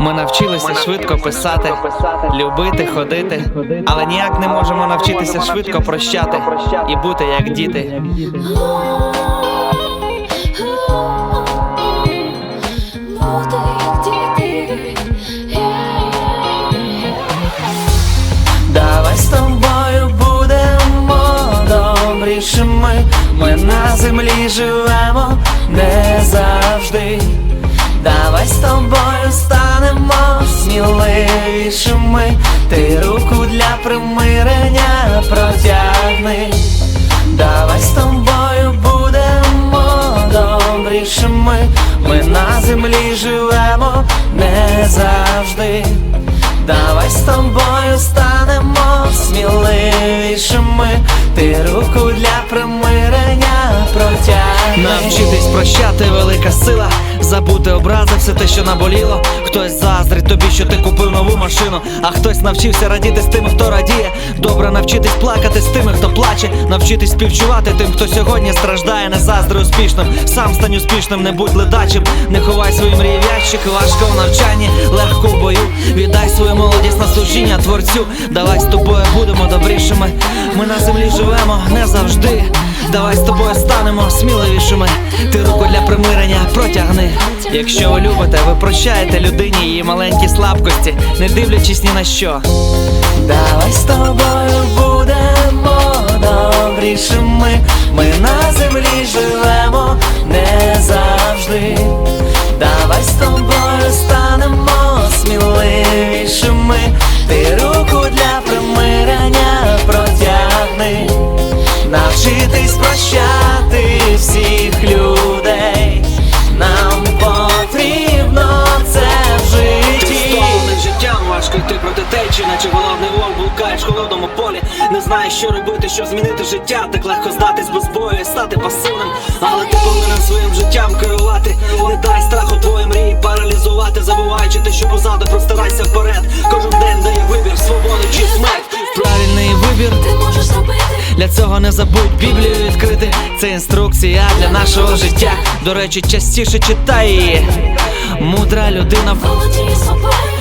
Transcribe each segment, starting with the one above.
Ми навчилися швидко писати, любити, ходити, але ніяк не можемо навчитися швидко прощати і бути як діти. Давай з тобою будемо добрішими. Ми на землі живемо Давай з тобою станемо сміливішими. Ти руку для примирення протягни. Давай з тобою будемо добрішими. Ми на землі живемо не завжди. Давай з тобою станемо сміливішими. Ти руку для примирення. Навчитись прощати велика сила, забути образи, все те, що наболіло. Хтось заздрить тобі, що ти купив нову машину, а хтось навчився радіти з тими, хто радіє. Добре навчитись плакати з тими, хто плаче, навчитись співчувати тим, хто сьогодні страждає, не заздри успішним. Сам стань успішним, не будь ледачим, не ховай свої мрії в ящик, важко в навчанні, легко в бою. Віддай свою молодість на служіння творцю. Давай з тобою будемо добрішими. Ми на землі живемо не завжди. Давай з тобою станемо сміливішими. Ти руку для примирення протягни. Якщо ви любите, ви прощаєте людині її маленькі слабкості, не дивлячись ні на що. Давай з тобою будемо добрішими. Ми на землі живемо вовк в холодному полі. Не знаєш, що робити, щоб змінити життя. Так легко здатись без бою і стати пасивним. Але ти повинен своїм життям керувати. Не дай страху твої мрії паралізувати, забуваючи те, що позаду простирайся вперед. Кожен день дає вибір, свободу чи смерть. Правильний вибір. Ти можеш. Для цього не забудь Біблію відкрити. Це інструкція для нашого життя. До речі, частіше читай її. Мудра людина,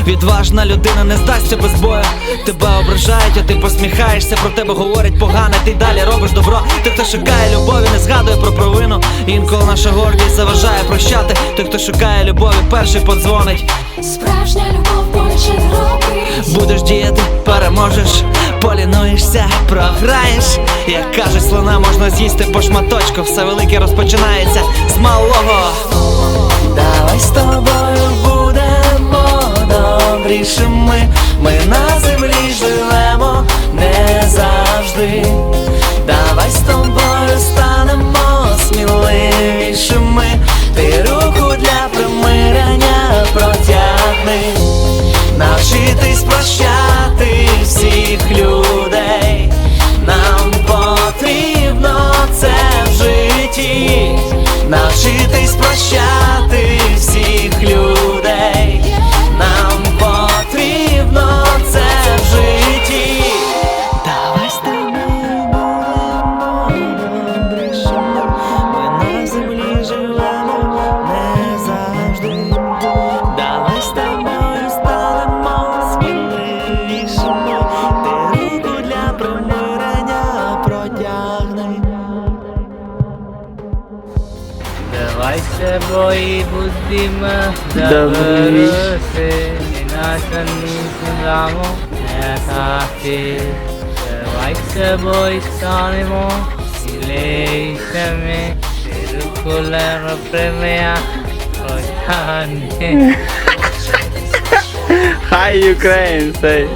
відважна людина не здасться без бою. Тебе ображають, а ти посміхаєшся, про тебе говорять погане, ти далі робиш добро. Той, хто шукає любові, не згадує про провину. Інколи наша гордість заважає прощати. Той, хто шукає любові, перший подзвонить. Справжня любов боляче не робить. Будеш діяти, переможеш, полінуєшся, програєш. Як кажуть, слона можна з'їсти по шматочку. Все велике розпочинається з малого. Давай з тобою будемо добрішими. Ми на землі живемо не завжди. Давай з тобою Навчитись прощати всіх людей. Нам потрібно це в житті. Навчитись прощати не таки. Давай з тобою станемо сильнішими, ти руку леро премія протягни. Hi Ukraine, say.